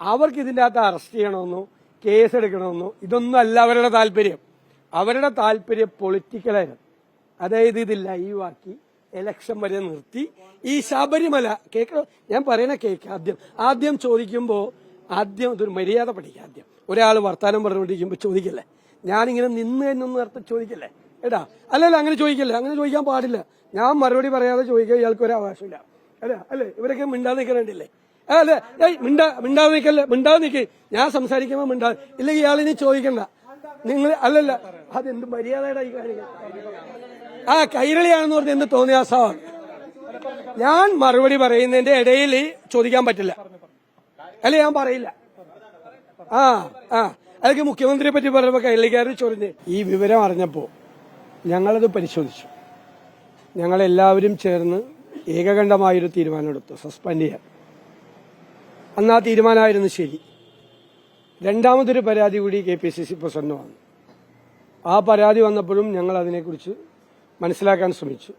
അവർക്ക് ഇതിന്റെ അകത്ത് അറസ്റ്റ് ചെയ്യണമെന്നോ കേസ് എടുക്കണമെന്നോ ഇതൊന്നും അല്ല അവരുടെ താല്പര്യം. അവരുടെ താല്പര്യം പൊളിറ്റിക്കലായിരുന്നു അതായത് ഇത് ലൈവാക്കി എലക്ഷൻ വരെ നിർത്തി. ഈ ശബരിമല കേൾക്കണോ ഞാൻ പറയണ കേക്ക് ആദ്യം. ആദ്യം ചോദിക്കുമ്പോൾ ആദ്യം ഇതൊരു മര്യാദ പഠിക്കുക ആദ്യം. ഒരാൾ വർത്താനം പറഞ്ഞുകൊണ്ടിരിക്കുമ്പോൾ ചോദിക്കല്ലേ? ഞാനിങ്ങനെ നിന്ന് എന്നൊന്നും അർത്ഥം ചോദിക്കല്ലേ? എടാ അല്ലല്ല അങ്ങനെ ചോദിക്കല്ലേ? അങ്ങനെ ചോദിക്കാൻ പാടില്ല. ഞാൻ മറുപടി പറയാതെ ചോദിക്കാൻ ഇയാൾക്ക് ഒരു അവകാശമില്ല. അല്ല അല്ലേ? ഇവരൊക്കെ മിണ്ടാതെ നിൽക്കണണ്ടില്ലേ അല്ലേ ഏയ് മിണ്ടാ മിണ്ടാതെ നിൽക്കല്ലേ മിണ്ടാതെ നിൽക്ക് ഞാൻ സംസാരിക്കുമ്പോൾ മിണ്ടാ ഇല്ലെങ്കിൽ ഇയാളിനി ചോദിക്കണ്ട. നിങ്ങൾ അല്ലല്ല അതെന്ത് മര്യാദയുടെ ആ കൈരളിയാണെന്ന് പറഞ്ഞ എന്ത് തോന്നിയാസമാണ് ഞാൻ മറുപടി പറയുന്നതിന്റെ ഇടയിൽ ചോദിക്കാൻ പറ്റില്ല. അല്ല ഞാൻ പറയില്ല. ആ ആ. അതൊക്കെ മുഖ്യമന്ത്രിയെ പറ്റി പറഞ്ഞപ്പോ കൈരളിക്കാർ ചൊറിഞ്ഞ്. ഈ വിവരം അറിഞ്ഞപ്പോ ഞങ്ങളത് പരിശോധിച്ചു. ഞങ്ങളെല്ലാവരും ചേർന്ന് ഏകകണ്ഠമായൊരു തീരുമാനമെടുത്തു. സസ്പെൻഡ് ചെയ്യാൻ. അന്ന് ആ തീരുമാനമായിരുന്നു ശരി. രണ്ടാമതൊരു പരാതി കൂടി K P C C president വന്നു ആ പരാതി വന്നപ്പോഴും ഞങ്ങൾ അതിനെക്കുറിച്ച് മനസ്സിലാക്കാൻ ശ്രമിച്ചു.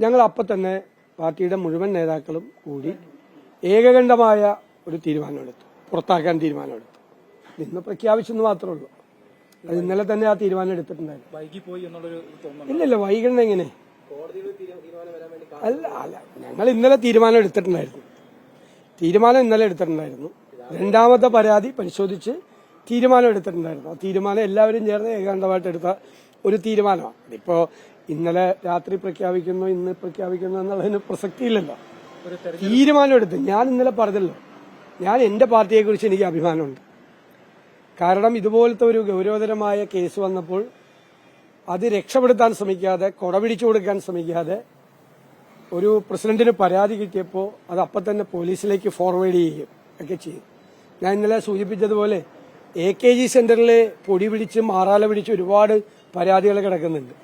ഞങ്ങൾ അപ്പം തന്നെ പാർട്ടിയുടെ മുഴുവൻ നേതാക്കളും കൂടി ഏകകണ്ഠമായ ഒരു തീരുമാനമെടുത്തു. പുറത്താക്കാൻ തീരുമാനമെടുത്തു. ഇന്ന് പ്രഖ്യാപിച്ചെന്ന് മാത്രമേ ഉള്ളൂ. അത് ഇന്നലെ തന്നെ ആ തീരുമാനം എടുത്തിട്ടുണ്ടായിരുന്നു. ഇല്ലല്ല വൈകണം എങ്ങനെ? അല്ല അല്ല ഞങ്ങൾ ഇന്നലെ തീരുമാനം എടുത്തിട്ടുണ്ടായിരുന്നു. തീരുമാനം ഇന്നലെ എടുത്തിട്ടുണ്ടായിരുന്നു. രണ്ടാമത്തെ പരാതി പരിശോധിച്ച് തീരുമാനം എടുത്തിട്ടുണ്ടായിരുന്നു. ആ തീരുമാനം എല്ലാവരും ചേർന്ന് ഏകാന്തമായിട്ട് എടുത്ത ഒരു തീരുമാനമാണ്. അതിപ്പോ ഇന്നലെ രാത്രി പ്രഖ്യാപിക്കുന്നു ഇന്ന് പ്രഖ്യാപിക്കുന്നു എന്നുള്ളതിന് പ്രസക്തിയില്ലല്ലോ. തീരുമാനം എടുത്ത് ഞാൻ ഇന്നലെ പറഞ്ഞല്ലോ. ഞാൻ എന്റെ പാർട്ടിയെ കുറിച്ച് എനിക്ക് അഭിമാനമുണ്ട്. കാരണം ഇതുപോലത്തെ ഒരു ഗൗരവതരമായ കേസ് വന്നപ്പോൾ അത് രക്ഷപ്പെടുത്താൻ ശ്രമിക്കാതെ കൊടപിടിച്ചു കൊടുക്കാൻ ശ്രമിക്കാതെ ഒരു പ്രസിഡന്റിന് പരാതി കിട്ടിയപ്പോൾ അത് അപ്പം തന്നെ പോലീസിലേക്ക് ഫോർവേഡ് ചെയ്യുകയും ഒക്കെ ചെയ്യും ഞാൻ ഇന്നലെ സൂചിപ്പിച്ചതുപോലെ എ കെ ജി സെന്ററിൽ പൊടി പിടിച്ച് മാറാല പിടിച്ച് ഒരുപാട് പരാതികൾ കിടക്കുന്നുണ്ട്.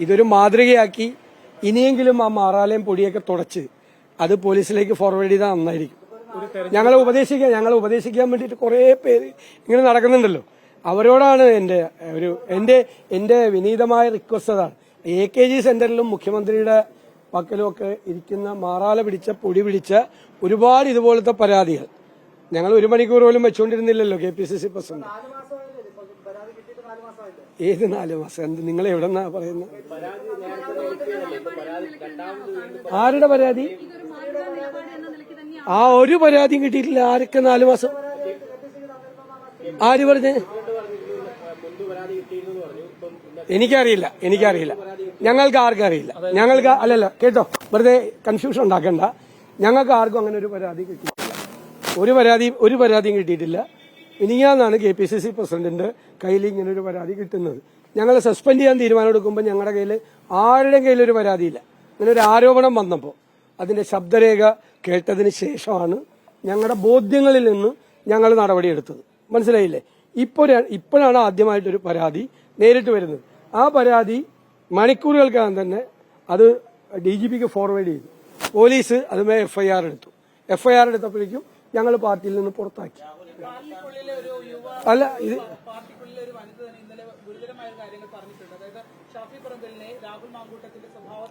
ഇതൊരു മാതൃകയാക്കി ഇനിയെങ്കിലും ആ മാറാലയും പൊടിയൊക്കെ തുടച്ച് അത് പോലീസിലേക്ക് ഫോർവേഡ് ചെയ്താൽ നന്നായിരിക്കും. ഞങ്ങളെ ഉപദേശിക്കാൻ ഞങ്ങളെ ഉപദേശിക്കാൻ വേണ്ടിയിട്ട് കുറേ പേര് ഇങ്ങനെ നടക്കുന്നുണ്ടല്ലോ. അവരോടാണ് എന്റെ ഒരു എന്റെ എന്റെ വിനീതമായ റിക്വസ്റ്റ് അതാണ്. എ കെ ജി സെന്ററിലും മുഖ്യമന്ത്രിയുടെ പക്കലും ഒക്കെ ഇരിക്കുന്ന മാറാല പിടിച്ച പൊടി പിടിച്ച ഒരുപാട് ഇതുപോലത്തെ പരാതികൾ. ഞങ്ങൾ ഒരു മണിക്കൂർ പോലും വെച്ചുകൊണ്ടിരുന്നില്ലല്ലോ K P C C president. ഏത് നാല് മാസം? എന്ത് നിങ്ങൾ എവിടെന്നാ പറയുന്നത്? ആരുടെ പരാതി? ആ ഒരു പരാതിയും കിട്ടിയിട്ടില്ല. ആരൊക്കെ നാല് മാസം? ആര് പറഞ്ഞേ? എനിക്കറിയില്ല. എനിക്കറിയില്ല. ഞങ്ങൾക്ക് ആർക്കും അറിയില്ല. ഞങ്ങൾക്ക് അല്ലല്ല കേട്ടോ വെറുതെ കൺഫ്യൂഷൻ ഉണ്ടാക്കണ്ട. ഞങ്ങൾക്ക് ആർക്കും അങ്ങനെ ഒരു പരാതി കിട്ടിയിട്ടില്ല. ഒരു പരാതി ഒരു പരാതിയും കിട്ടിയിട്ടില്ല. ഇനിയാന്നാണ് കെ പി സി സി പ്രസിഡന്റിന്റെ കയ്യിൽ ഇങ്ങനെ ഒരു പരാതി കിട്ടുന്നത്. ഞങ്ങൾ സസ്പെൻഡ് ചെയ്യാൻ തീരുമാനം എടുക്കുമ്പോൾ ഞങ്ങളുടെ കയ്യിൽ ആരുടെയും കയ്യിൽ ഒരു പരാതിയില്ല. അങ്ങനെ ഒരു ആരോപണം വന്നപ്പോൾ അതിന്റെ ശബ്ദരേഖ കേട്ടതിന് ശേഷമാണ് ഞങ്ങളുടെ ബോധ്യങ്ങളിൽ നിന്ന് ഞങ്ങൾ നടപടിയെടുത്തത് മനസ്സിലായില്ലേ? ഇപ്പോൾ ഇപ്പോഴാണ് ആദ്യമായിട്ടൊരു പരാതി നേരിട്ട് വരുന്നത്. ആ പരാതി മണിക്കൂറുകൾക്കകം തന്നെ അത് ഡി ജി പിക്ക് ഫോർവേഡ് ചെയ്തു. പോലീസ് അതുമേ എഫ്ഐആർ എടുത്തു. എഫ്ഐആർ എടുത്തപ്പോഴേക്കും ഞങ്ങൾ പാർട്ടിയിൽ നിന്ന് പുറത്താക്കി. അല്ല ഇത്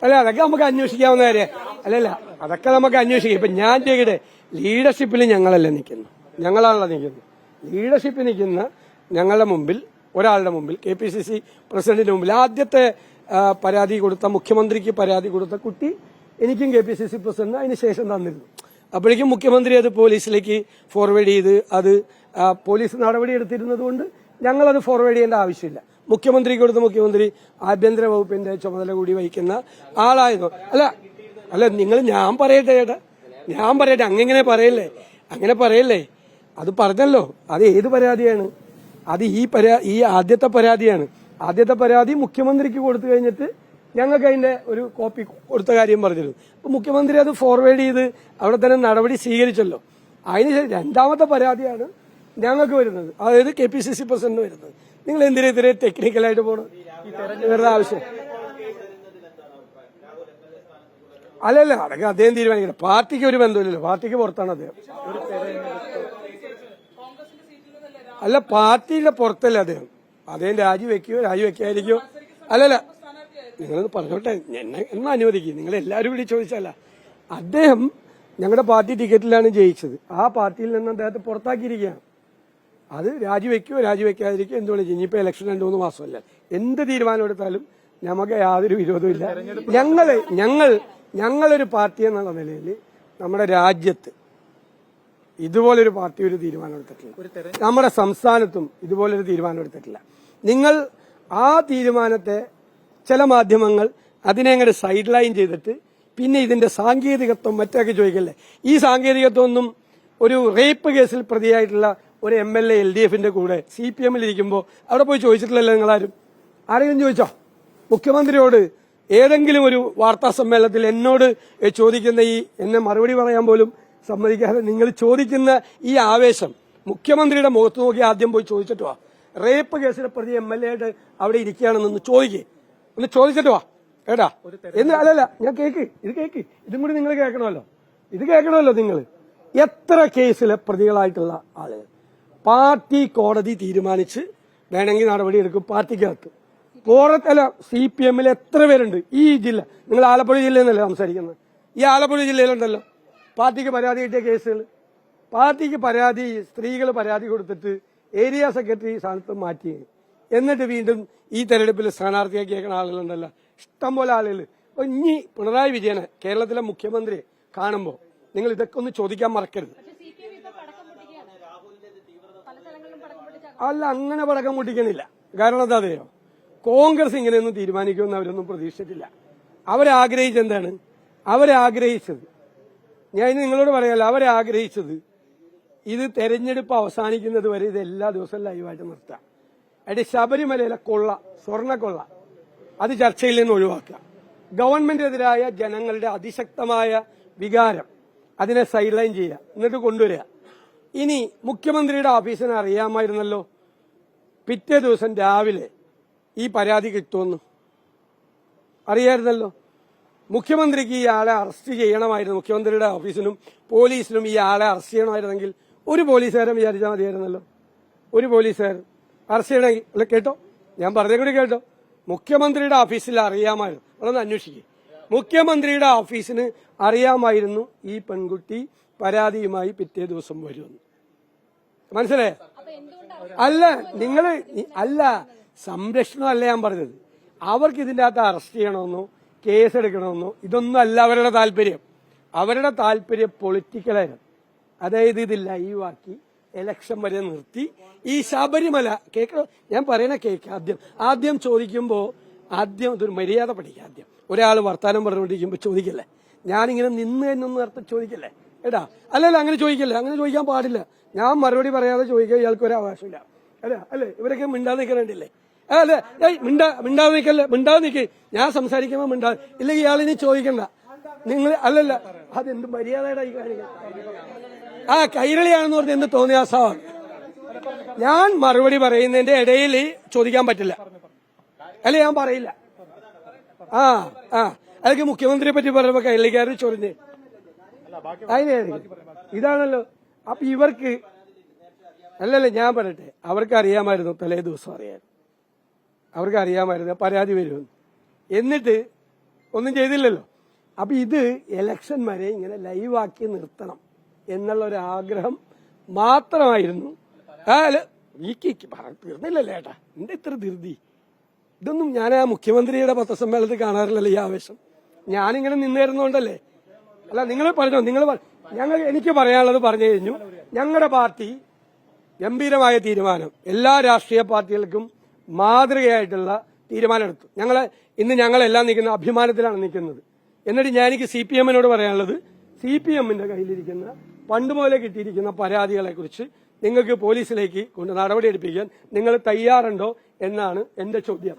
അല്ല അതൊക്കെ നമുക്ക് അന്വേഷിക്കാവുന്ന കാര്യം. അല്ലല്ല അതൊക്കെ നമുക്ക് അന്വേഷിക്കാം. ഇപ്പൊ ഞാൻ ചെയ്യട്ടെ ലീഡർഷിപ്പിൽ ഞങ്ങളല്ല നിൽക്കുന്നു? ഞങ്ങളാണല്ലോ നിൽക്കുന്നത് ലീഡർഷിപ്പ് നിൽക്കുന്ന ഞങ്ങളുടെ മുമ്പിൽ ഒരാളുടെ മുമ്പിൽ കെ പി സി സി പ്രസിഡന്റിന്റെ മുമ്പിൽ. ആദ്യത്തെ പരാതി കൊടുത്ത മുഖ്യമന്ത്രിക്ക് പരാതി കൊടുത്ത കുട്ടി എനിക്കും K P C C president അതിനുശേഷം തന്നിരുന്നു. അപ്പോഴേക്കും മുഖ്യമന്ത്രി അത് പോലീസിലേക്ക് ഫോർവേഡ് ചെയ്ത് അത് പോലീസ് നടപടി എടുത്തിരുന്നത് കൊണ്ട് ഞങ്ങളത് ഫോർവേഡ് ചെയ്യേണ്ട ആവശ്യമില്ല. മുഖ്യമന്ത്രി കൊടുത്ത മുഖ്യമന്ത്രി ആഭ്യന്തര വകുപ്പിന്റെ ചുമതല കൂടി വഹിക്കുന്ന ആളായിരുന്നു. അല്ല അല്ല നിങ്ങൾ ഞാൻ പറയട്ടെ ചേട്ടാ. ഞാൻ പറയട്ടെ അങ്ങനെ പറയല്ലേ? അങ്ങനെ പറയല്ലേ? അത് പറഞ്ഞല്ലോ. അത് ഏത് പരാതിയാണ്? അത് ഈ പരാ ഈ ആദ്യത്തെ പരാതിയാണ്. ആദ്യത്തെ പരാതി മുഖ്യമന്ത്രിക്ക് കൊടുത്തു കഴിഞ്ഞിട്ട് ഞങ്ങൾക്ക് അതിന്റെ ഒരു കോപ്പി കൊടുത്ത കാര്യം പറഞ്ഞിരുന്നു. അപ്പൊ മുഖ്യമന്ത്രി അത് ഫോർവേഡ് ചെയ്ത് അവിടെ തന്നെ നടപടി സ്വീകരിച്ചല്ലോ. അതിന് രണ്ടാമത്തെ പരാതിയാണ് ഞങ്ങൾക്ക് വരുന്നത്. അതായത് K P C C president വരുന്നത്. നിങ്ങൾ എന്തിനെതിരെ ടെക്നിക്കലായിട്ട് പോകണം വെറുതെ ആവശ്യം. അല്ലല്ല അതൊക്കെ അദ്ദേഹം തീരുമാനിക്കണം. പാർട്ടിക്ക് ഒരു ബന്ധമില്ലല്ലോ. പാർട്ടിക്ക് പുറത്താണ് അദ്ദേഹം. അല്ല പാർട്ടിയുടെ പുറത്തല്ല അദ്ദേഹം? അദ്ദേഹം രാജിവെക്കുകയോ രാജിവെക്കാതിരിക്കോ അല്ലല്ല. നിങ്ങളൊന്ന് പറഞ്ഞോട്ടെ. എന്നെ എന്ന അനുവദിക്കും. നിങ്ങൾ എല്ലാവരും കൂടി ചോദിച്ചല്ല അദ്ദേഹം ഞങ്ങളുടെ പാർട്ടി ടിക്കറ്റിലാണ് ജയിച്ചത്. ആ പാർട്ടിയിൽ നിന്ന് അദ്ദേഹത്തെ പുറത്താക്കിയിരിക്കുകയാണ്. അത് രാജിവെക്കുകയോ രാജിവെക്കാതിരിക്കുകയോ എന്തുകൊണ്ട് ചെയ്യും. ഇനിയിപ്പോ ഇലക്ഷൻ രണ്ടു മൂന്ന് മാസമല്ല. എന്ത് തീരുമാനം എടുത്താലും നമുക്ക് യാതൊരു ഞങ്ങൾ ഞങ്ങൾ ഞങ്ങൾ ഞങ്ങളൊരു പാർട്ടി എന്നുള്ള നിലയിൽ നമ്മുടെ രാജ്യത്ത് ഇതുപോലൊരു പാർട്ടി ഒരു തീരുമാനം എടുത്തിട്ടില്ല നമ്മുടെ സംസ്ഥാനത്തും ഇതുപോലൊരു തീരുമാനം എടുത്തിട്ടില്ല നിങ്ങൾ ആ തീരുമാനത്തെ ചില മാധ്യമങ്ങൾ അതിനെ അങ്ങോട്ട് സൈഡ് ലൈൻ ചെയ്തിട്ട് പിന്നെ ഇതിന്റെ സാങ്കേതികത്വം മറ്റൊക്കെ ചോദിക്കല്ലേ? ഈ സാങ്കേതികത്വം ഒന്നും ഒരു റേപ്പ് കേസിൽ പ്രതിയായിട്ടുള്ള ഒരു M L A L D എഫിന്റെ കൂടെ സി പി എമ്മിൽ ഇരിക്കുമ്പോൾ അവിടെ പോയി ചോദിച്ചിട്ടില്ലല്ലോ നിങ്ങളാരും? ആരെങ്കിലും ചോദിച്ചോ? മുഖ്യമന്ത്രിയോട് ഏതെങ്കിലും ഒരു വാർത്താ സമ്മേളനത്തിൽ എന്നോട് ചോദിക്കുന്ന ഈ എന്നെ മറുപടി പറയാൻ പോലും സമ്മതിക്കാതെ നിങ്ങൾ ചോദിക്കുന്ന ഈ ആവേശം മുഖ്യമന്ത്രിയുടെ മുഖത്ത് നോക്കി ആദ്യം പോയി ചോദിച്ചിട്ട് വാ. റേപ്പ് കേസിലെ പ്രതി എം എൽ എയുടെ അവിടെ ഇരിക്കുകയാണെന്നൊന്ന് ചോദിക്കേ. ഒന്ന് ചോദിച്ചിട്ട് വാ. കേട്ടാ? എന്ന് അല്ലല്ല ഞാൻ കേക്ക് ഇത് കേക്ക്. ഇതും കൂടി നിങ്ങൾ കേൾക്കണമല്ലോ. ഇത് കേൾക്കണമല്ലോ നിങ്ങൾ എത്ര കേസിലെ പ്രതികളായിട്ടുള്ള ആളുകൾ പാർട്ടി കോടതി തീരുമാനിച്ച് വേണമെങ്കിൽ നടപടിയെടുക്കും പാർട്ടിക്കകത്ത്. പുറത്തല്ല സി പി എമ്മിൽ എത്ര പേരുണ്ട്? ഈ ജില്ല നിങ്ങൾ ആലപ്പുഴ ജില്ലയിൽ നിന്നല്ലേ സംസാരിക്കുന്നത്? ഈ ആലപ്പുഴ ജില്ലയിലുണ്ടല്ലോ. പാർട്ടിക്ക് പരാതി കിട്ടിയ കേസുകൾ പാർട്ടിക്ക് പരാതി സ്ത്രീകൾ പരാതി കൊടുത്തിട്ട് ഏരിയ സെക്രട്ടറി സ്ഥാനത്ത് മാറ്റി. എന്നിട്ട് വീണ്ടും ഈ തെരഞ്ഞെടുപ്പിൽ സ്ഥാനാർത്ഥിയാക്കിയേക്കുന്ന ആളുകളുണ്ടല്ലോ. ഇഷ്ടംപോലെ ആളുകൾ. അപ്പൊ ഇനി പിണറായി വിജയനെ കേരളത്തിലെ മുഖ്യമന്ത്രി കാണുമ്പോൾ നിങ്ങൾ ഇതൊക്കെ ഒന്ന് ചോദിക്കാൻ മറക്കരുത്. അല്ല അങ്ങനെ പടക്കം പൊട്ടിക്കുന്നില്ല കാരണം എന്താ അറിയോ? കോൺഗ്രസ് ഇങ്ങനെയൊന്നും തീരുമാനിക്കുമെന്ന് അവരൊന്നും പ്രതീക്ഷിച്ചിട്ടില്ല. അവരാഗ്രഹിച്ചെന്താണ്? അവരാഗ്രഹിച്ചത് ഞാൻ നിങ്ങളോട് അവരെ അവരാഗ്രഹിച്ചത് ഇത് തെരഞ്ഞെടുപ്പ് അവസാനിക്കുന്നത് വരെ ഇത് എല്ലാ ദിവസവും ലൈവായിട്ട് നിർത്താം. അടി ശബരിമലയിലെ കൊള്ള സ്വർണക്കൊള്ള അത് ചർച്ചയിൽ നിന്ന് ഒഴിവാക്കുക. ഗവൺമെന്റിനെതിരായ ജനങ്ങളുടെ അതിശക്തമായ വികാരം അതിനെ സൈഡ് ലൈൻ ചെയ്യുക എന്നിട്ട് കൊണ്ടുവരിക. ഇനി മുഖ്യമന്ത്രിയുടെ ഓഫീസിനെ അറിയാമായിരുന്നല്ലോ. പിറ്റേ ദിവസം രാവിലെ ഈ പരാതി കിട്ടുമെന്ന്. അറിയായിരുന്നല്ലോ. മുഖ്യമന്ത്രിക്ക് ആളെ അറസ്റ്റ് ചെയ്യണമായിരുന്നു. മുഖ്യമന്ത്രിയുടെ ഓഫീസിലും പോലീസിലും ആളെ അറസ്റ്റ് ചെയ്യണമായിരുന്നെങ്കിൽ ഒരു പോലീസുകാരൻ വിചാരിച്ചാൽ മതിയായിരുന്നല്ലോ. ഒരു പോലീസുകാരൻ. അറസ്റ്റ് ചെയ്യണമെങ്കിൽ അല്ല കേട്ടോ. ഞാൻ പറഞ്ഞ കൂടി കേട്ടോ. മുഖ്യമന്ത്രിയുടെ ഓഫീസിൽ അറിയാമായിരുന്നു. അതൊന്ന് അന്വേഷിക്കുക മുഖ്യമന്ത്രിയുടെ ഓഫീസിന് അറിയാമായിരുന്നു ഈ പെൺകുട്ടി പരാതിയുമായി പിറ്റേ ദിവസം വരുമെന്ന്. മനസ്സിലായോ? അല്ല നിങ്ങൾ അല്ല സംരക്ഷണം അല്ല ഞാൻ പറഞ്ഞത്. അവർക്ക് ഇതിന്റെ അകത്ത് അറസ്റ്റ് ചെയ്യണമെന്നോ കേസ് എടുക്കണമെന്നോ ഇതൊന്നും അല്ല അവരുടെ താല്പര്യം. അവരുടെ താല്പര്യം പൊളിറ്റിക്കലായിരുന്നു അതായത് ഇത് ലൈവാക്കി എലക്ഷൻ വരെ നിർത്തി. ഈ ശബരിമല കേക്ക ഞാൻ പറയണ കേക്ക് ആദ്യം. ആദ്യം ചോദിക്കുമ്പോ ആദ്യം ഇതൊരു മര്യാദ പഠിക്കുക ആദ്യം. ഒരാൾ വർത്താനം പറഞ്ഞുകൊണ്ടിരിക്കുമ്പോ ചോദിക്കല്ലേ? ഞാനിങ്ങനെ നിന്ന് എന്നൊന്ന് നേരത്തെ ചോദിക്കല്ലേ? എടാ അല്ലല്ല അങ്ങനെ ചോദിക്കല്ലേ? അങ്ങനെ ചോദിക്കാൻ പാടില്ല. ഞാൻ മറുപടി പറയാതെ ചോദിക്കുക ഇയാൾക്ക് ഒരു അവകാശമില്ല. അല്ല അല്ലേ? ഇവരൊക്കെ മിണ്ടാതെ നിൽക്കണില്ലേ ഏയ് മിണ്ടാ മിണ്ടാതെ നിൽക്കല്ലേ മിണ്ടാതെ നിൽക്കേ ഞാൻ സംസാരിക്കുമ്പോൾ മിണ്ടാതെ ഇല്ലെങ്കിൽ ഇയാൾ ഇനി ചോദിക്കണ്ട. നിങ്ങൾ അല്ലല്ല അതെന്ത് മര്യാദയുടെ ആ കൈരളിയാണെന്ന് പറഞ്ഞ എന്ത് തോന്നിയാസാവാണ് ഞാൻ മറുപടി പറയുന്നതിന്റെ ഇടയിൽ ചോദിക്കാൻ പറ്റില്ല. അല്ല ഞാൻ പറയില്ല. ആ ആ. അതൊക്കെ മുഖ്യമന്ത്രിയെ പറ്റി പറയുമ്പോ കൈരളിക്കാർ ചൊറിഞ്ഞ് അതിനായിരിക്കും ഇതാണല്ലോ. അപ്പൊ ഇവർക്ക് അല്ലല്ല ഞാൻ പറയട്ടെ. അവർക്ക് അറിയാമായിരുന്നു തലേ ദിവസം അറിയാൻ. അവർക്ക് അറിയാമായിരുന്നു പരാതി വരുമെന്ന് എന്നിട്ട് ഒന്നും ചെയ്തില്ലല്ലോ. അപ്പൊ ഇത് ഇലക്ഷൻ വരെ ഇങ്ങനെ ലൈവാക്കി നിർത്തണം എന്നുള്ള ഒരു ആഗ്രഹം മാത്രമായിരുന്നു. തീർന്നില്ലല്ലേ ഏട്ടാ. എന്റെ ഇത്ര ധൃതി. ഇതൊന്നും ഞാൻ ആ മുഖ്യമന്ത്രിയുടെ പത്രസമ്മേളനത്തിൽ കാണാറില്ലല്ലോ ഈ ആവേശം. ഞാനിങ്ങനെ നിന്നിരുന്നോണ്ടല്ലേ. അല്ല നിങ്ങൾ പറഞ്ഞോ നിങ്ങൾ ഞങ്ങൾ എനിക്ക് പറയാനുള്ളത് പറഞ്ഞു കഴിഞ്ഞു. ഞങ്ങളുടെ പാർട്ടി ഗംഭീരമായ തീരുമാനം. എല്ലാ രാഷ്ട്രീയ പാർട്ടികൾക്കും മാതൃകയായിട്ടുള്ള തീരുമാനമെടുത്തു. ഞങ്ങൾ ഇന്ന് ഞങ്ങളെല്ലാം നിൽക്കുന്ന അഭിമാനത്തിലാണ് നിൽക്കുന്നത്. എന്നിട്ട് ഞാൻ എനിക്ക് സി പി എമ്മിനോട് പറയാനുള്ളത് സി പി എമ്മിന്റെ കയ്യിലിരിക്കുന്ന പണ്ട് മുതലേ കിട്ടിയിരിക്കുന്ന പരാതികളെ കുറിച്ച് നിങ്ങൾക്ക് പോലീസിലേക്ക് കൊണ്ട് നടപടിയെടുപ്പിക്കാൻ നിങ്ങൾ തയ്യാറുണ്ടോ എന്നാണ് എന്റെ ചോദ്യം.